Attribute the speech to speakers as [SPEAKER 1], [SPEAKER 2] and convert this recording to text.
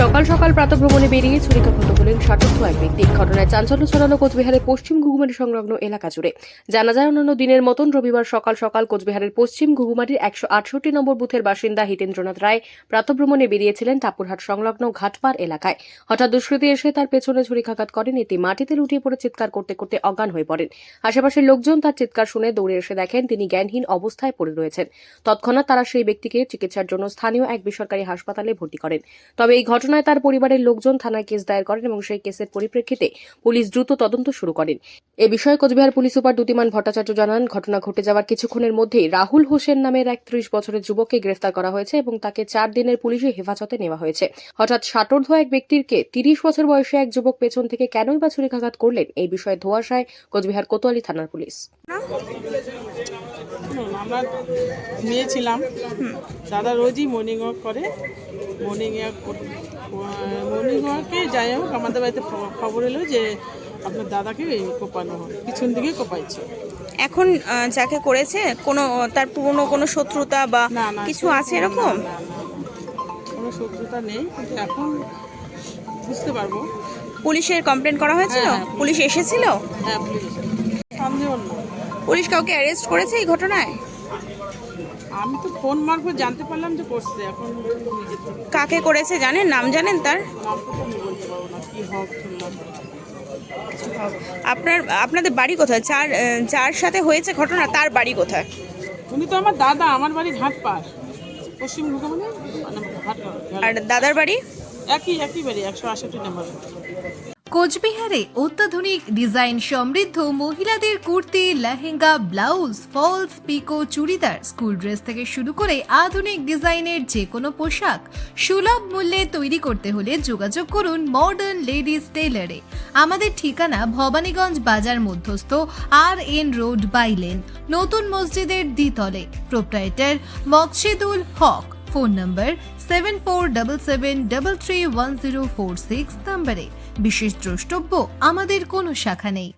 [SPEAKER 1] সকাল সকাল প্রাতভ্রমণে বেরিয়ে ছুরিকাঘাত হলেন ষাটস্থ এক ব্যক্তি। ঘটনায় চাঞ্চল্য ছড়ানো কোচবিহারের পশ্চিম ঘুঘুমারি সংলগ্ন এলাকা জুড়ে। জানা যায় অন্যান্য দিনের মতন রবিবার সকাল সকাল কোচবিহারের পশ্চিম ঘুঘুমারির একশো আটষট্টি নম্বর বুথের বাসিন্দা হিতেন্দ্রনাথ রায় প্রাতভ্রমণে বেরিয়েছিলেন টাপুরহাট সংলগ্ন ঘাটপাড় এলাকায়। হঠাৎ দুষ্কৃতী এসে তার পেছনে ছুরিকাঘাত করেন এতে মাটিতে লুটিয়ে পড়ে চিৎকার করতে করতে অজ্ঞান হয়ে পড়েন। আশেপাশের লোকজন তার চিৎকার শুনে দৌড়ে এসে দেখেন তিনি জ্ঞানহীন অবস্থায় পড়ে রয়েছেন। তৎক্ষণাৎ তারা সেই ব্যক্তিকে চিকিৎসার জন্য স্থানীয় এক বেসরকারি হাসপাতালে ভর্তি করেন। তবে এই ঘটনায় তার পরিবারের লোকজন থানায় কেস দায়ের করেন এবং সেই কেসের পরিপ্রেক্ষিতে পুলিশ দ্রুত তদন্ত শুরু করেন। এ বিষয়ে কোচবিহার পুলিশ সুপার দ্যুতিমান ভট্টাচার্য জানান, ঘটনা ঘটে যাওয়ার কিছুক্ষণের মধ্যেই রাহুল হোসেন নামের এক ত্রিশ বছরের যুবককে গ্রেফতার করা হয়েছে এবং তাকে চার দিনের পুলিশি হেফাজতে নেওয়া হয়েছে। হঠাৎ ষাটোর্ধ এক ব্যক্তিকে তিরিশ বছর বয়সে এক যুবক পেছন থেকে কেনই বা ছুরিকাঘাত করলেন? এই বিষয়ে ধোয়াশায় কোচবিহার কোতোয়ালি থানার পুলিশ।
[SPEAKER 2] আমরা মেয়ে ছিলাম। দাদা রোজই মর্নিং ওয়াক করে। মর্নিং ওয়াক মর্নিং ওয়াকে যাই হোক, আমাদের বাড়িতে খবর এলো যে আপনার দাদাকে কোপানো হয় পিছন দিকে কোপাইছে।
[SPEAKER 3] এখন যাকে করেছে কোনো তার পুরনো কোনো শত্রুতা বা কিছু আছে এরকম।
[SPEAKER 2] কোনো শত্রুতা নেই কিন্তু এখন বুঝতে পারব।
[SPEAKER 3] পুলিশের কমপ্লেন করা হয়েছিল?
[SPEAKER 2] হ্যাঁ, হ্যাঁ,
[SPEAKER 3] পুলিশ এসেছিল?
[SPEAKER 2] হ্যাঁ পুলিশ
[SPEAKER 3] পুলিশ কাউকে অ্যারেস্ট করেছে এই ঘটনায়?
[SPEAKER 2] আমি তো ফোন মারফত জানতে পারলাম যে করছে এখন
[SPEAKER 3] কাকে করেছে জানেন? নাম জানেন তার?
[SPEAKER 2] নামটা তো আমি বলতে পারব না কি হক
[SPEAKER 3] আপনার আপনাদের বাড়ি কোথায়? চার চার সাথে হয়েছে ঘটনা তার বাড়ি কোথায়?
[SPEAKER 2] উনি তো আমার দাদা আমার বাড়ি ঘাটপাড়। পশ্চিম মানে
[SPEAKER 3] আর দাদার বাড়ি?
[SPEAKER 2] একই একই বাড়ি একশো আষট্টি নম্বর।
[SPEAKER 4] কোচবিহারে অত্যাধুনিক ডিজাইন সমৃদ্ধ মহিলাদের কুর্তি লেহেঙ্গা ব্লাউজ ফলস পিকো চুড়িদার স্কুল ড্রেস থেকে শুরু করে আধুনিক ডিজাইনের যে কোনো পোশাক সুলভ মূল্যে তৈরি করতে হলে যোগাযোগ করুন মডার্ন লেডিস টেলারে আমাদের ঠিকানা ভবানীগঞ্জ বাজার মধ্যস্থ আর এন রোড বাইলেন নতুন মসজিদের দ্বিতলে। Proprietor Maksidul Haque. Phone number seven four double seven double three one zero four six নম্বরে বিশেষ দ্রষ্টব্য, আমাদের কোনো শাখা নেই।